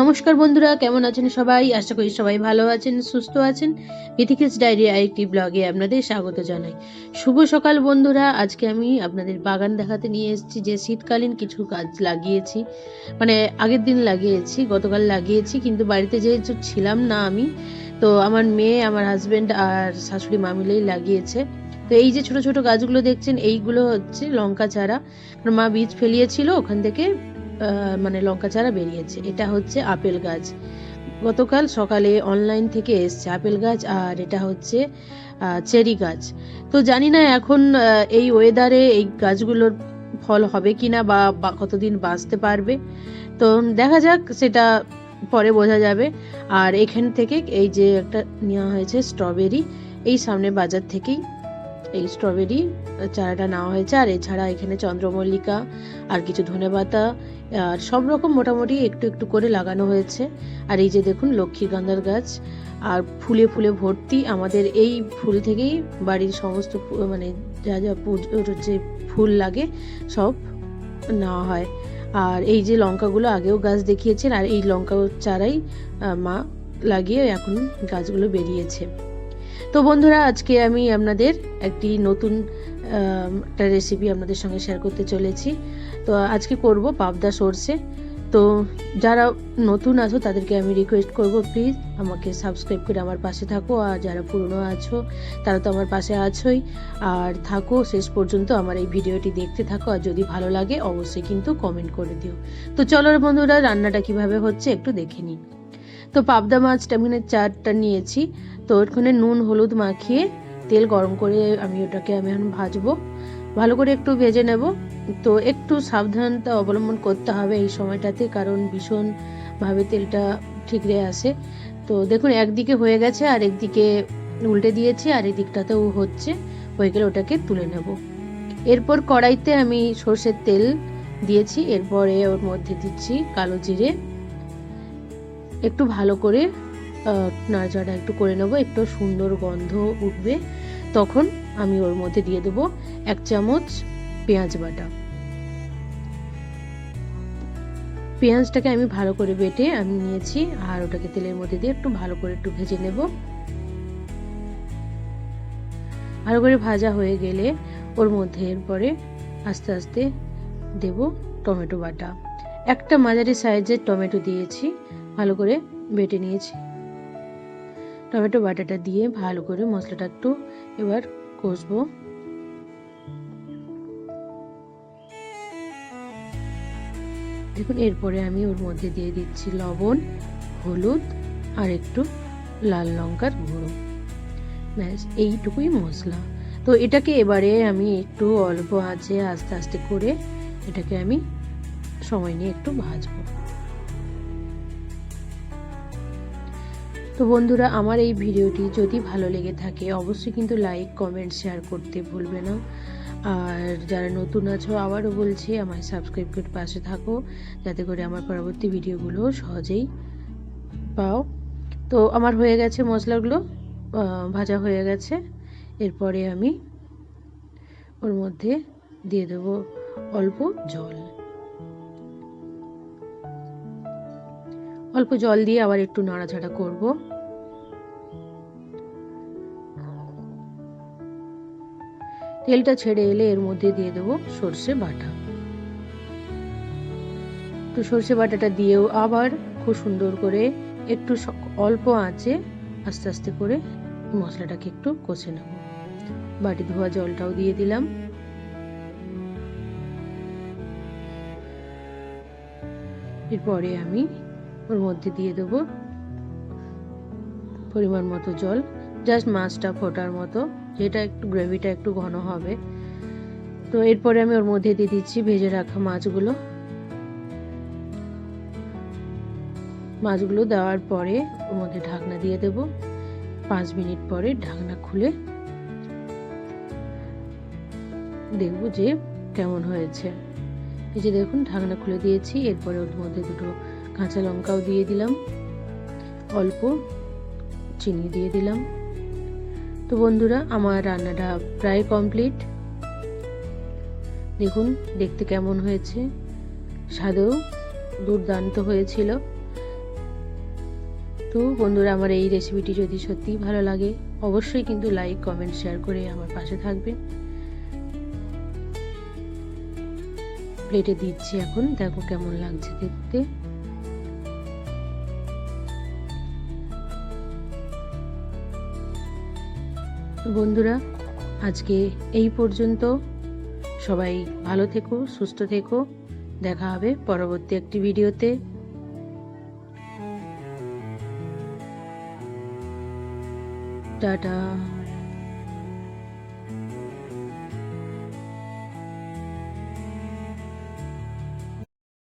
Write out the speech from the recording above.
নমস্কার বন্ধুরা, কেমন আছেন সবাই? আশা করি সবাই ভালো আছেন, সুস্থ আছেন। বিথিকেস ডায়েরি আরেকটি ব্লগে আপনাদের স্বাগত জানাই। শুভ সকাল বন্ধুরা, আজকে আমি আপনাদের বাগান দেখাতে নিয়ে এসেছি, যে শীতকালীন কিছু গাছ লাগিয়েছি। মানে আগের দিন লাগিয়েছি, গতকাল লাগিয়েছি, কিন্তু বাড়িতে যেহেতু ছিলাম না আমি, তো আমার মেয়ে, আমার হাজব্যান্ড আর শাশুড়ি মা মিলেই লাগিয়েছে। তো এই যে ছোট ছোট গাছগুলো দেখছেন, এইগুলো হচ্ছে লঙ্কা চারা। মা বীজ ফেলিয়েছিল ওখান থেকে মানে লঙ্কা চারা বেরিয়েছে। এটা হচ্ছে আপেল গাছ। গতকাল সকালে অনলাইন থেকে এসছে আপেল গাছ আর এটা হচ্ছে চেরি গাছ। তো জানি না এখন এই ওয়েদারে এই গাছগুলোর ফল হবে কিনা বা বা কতদিন বাঁচতে পারবে। তো দেখা যাক, সেটা পরে বোঝা যাবে। আর এখান থেকে এই যে একটা নেওয়া হয়েছে স্ট্রবেরি এই সামনে বাজার থেকেই এই স্ট্রবেরি চারাটা নেওয়া হয়েছে। আর এছাড়া এখানে চন্দ্রমল্লিকা আর কিছু ধনেপাতা, আর সব রকম মোটামুটি একটু একটু করে লাগানো হয়েছে। আর এই যে দেখুন লক্ষ্মীকান্দার গাছ, আর ফুলে ফুলে ভর্তি আমাদের এই ফুল থেকেই বাড়ির সমস্ত মানে যা যা পুজোর যে ফুল লাগে, সব নেওয়া হয়। আর এই যে লঙ্কাগুলো আগেও গাছ দেখিয়েছেন, আর এই লঙ্কা চারাই মা লাগিয়ে এখন গাছগুলো বেরিয়েছে। তো বন্ধুরা, আজকে আমি আপনাদের একটি নতুন একটা রেসিপি আপনাদের সঙ্গে শেয়ার করতে চলেছি। তো আজকে করব পাবদা সর্ষে। তো যারা নতুন আছো, তাদেরকে আমি রিকোয়েস্ট করব প্লিজ আমাকে সাবস্ক্রাইব করে আমার পাশে থাকো। আর যারা পুরনো আছো, তারা তো আমার পাশে আছোই। আর থাকো, শেষ পর্যন্ত আমার এই ভিডিওটি দেখতে থাকো। আর যদি ভালো লাগে, অবশ্যই কিন্তু কমেন্ট করে দিও। তো চলো বন্ধুরা, রান্নাটা কীভাবে হচ্ছে একটু দেখে নিন তো পাবদা মাছটা আমি এখানে চারটা নিয়েছি। তো ওখানে নুন, হলুদ মাখিয়ে তেল গরম করে আমি ওটাকে আমি এখন ভাজবো। ভালো করে একটু ভেজে নেব। তো একটু সাবধানতা অবলম্বন করতে হবে এই সময়টাতে কারণ ভীষণভাবে তেলটা ঠিকরে আসে। তো দেখুন, একদিকে হয়ে গেছে আর একদিকে উল্টে দিয়েছি আর এই দিকটাতেও হচ্ছে। হয়ে গেলে ওটাকে তুলে নেব। এরপর কড়াইতে আমি সর্ষের তেল দিয়েছি। এরপরে ওর মধ্যে দিচ্ছি কালো জিরে। একটু ভালো করে নাড়াচাড়া একটু করে নেব, একটু সুন্দর গন্ধ উঠবে, তখন আমি ওর মধ্যে দিয়ে দেবো এক চামচ পেঁয়াজ বাটা। পেঁয়াজটাকে আমি ভালো করে বেটে আমি নিয়েছি, আর ওটাকে তেলের মধ্যে দিয়ে একটু ভালো করে একটু ভেজে নেব। ভালো করে ভাজা হয়ে গেলে ওর মধ্যে এরপরে আস্তে আস্তে দেব টমেটো বাটা। একটা মাঝারি সাইজের টমেটো দিয়েছি, ভালো করে বেটে নিয়েছি। টমেটো বাটাটা দিয়ে ভালো করে মশলাটা একটু এবার কষবো। দেখুন, এরপরে আমি ওর মধ্যে দিয়ে দিচ্ছি লবণ, হলুদ আর একটু লাল লঙ্কার গুঁড়ো। ব্যাস, এইটুকুই মশলা। তো এটাকে এবারে আমি একটু অল্প আঁচে আস্তে আস্তে করে এটাকে আমি সময় নিয়ে একটু ভাজবো। তো বন্ধুরা, আমার এই ভিডিওটি যদি ভালো লেগে থাকে, অবশ্যই কিন্তু লাইক, কমেন্ট, শেয়ার করতে ভুলবে না। আর যারা নতুন আছো, আবারও বলছি আমায় সাবস্ক্রাইব করে পাশে থাকো, যাতে করে আমার পরবর্তী ভিডিওগুলো সহজেই পাও। তো আমার হয়ে গেছে মশলাগুলো ভাজা হয়ে গেছে। এরপরে আমি ওর মধ্যে দিয়ে দেবো অল্প জল। অল্প জল দিয়ে আবার একটু নাড়াচাড়া করব। তেলটা ছেড়ে এলে এর মধ্যে দিয়ে দেবো সর্ষে বাটা। তো সর্ষে বাটাটা দিয়েও আবার খুব সুন্দর করে একটু অল্প আঁচে আস্তে আস্তে করে মশলাটাকে একটু কষে নেব। বাটি ধোয়া জলটাও দিয়ে দিলাম। এরপরে আমি ওর মধ্যে দিয়ে দেবো পরিমাণ মতো জল জাস্ট মাছটা ফোটার মতো, যেটা একটু গ্রেভিটা একটু ঘন হবে। তো এরপরে আমি ওর মধ্যে দিয়ে দিচ্ছি ভেজে রাখা মাছগুলো। মাছগুলো দেওয়ার পরে ওর মধ্যে ঢাকনা দিয়ে দেব। পাঁচ মিনিট পরে ঢাকনা খুলে দেখব যে কেমন হয়েছে। এই যে দেখুন, ঢাকনা খুলে দিয়েছি, এরপরে ওর মধ্যে দুটো কাঁচা লঙ্কাও দিয়ে দিলাম, অল্প চিনি দিয়ে দিলাম। তো বন্ধুরা, আমার রান্নাটা প্রায় কমপ্লিট। দেখুন, দেখতে কেমন হয়েছে। স্বাদেও দুর্দান্ত হয়েছিল। তো বন্ধুরা, আমার এই রেসিপিটি যদি সত্যিই ভালো লাগে, অবশ্যই কিন্তু লাইক কমেন্ট শেয়ার করে আমার পাশে থাকবেন। প্লেটে দিচ্ছি এখন, দেখো কেমন লাগছে দেখতে। বন্ধুরা, আজকে এই পর্যন্ত। সবাই ভালো থেকো, সুস্থ থেকো। দেখা হবে পরবর্তী একটি ভিডিওতে। টাটা।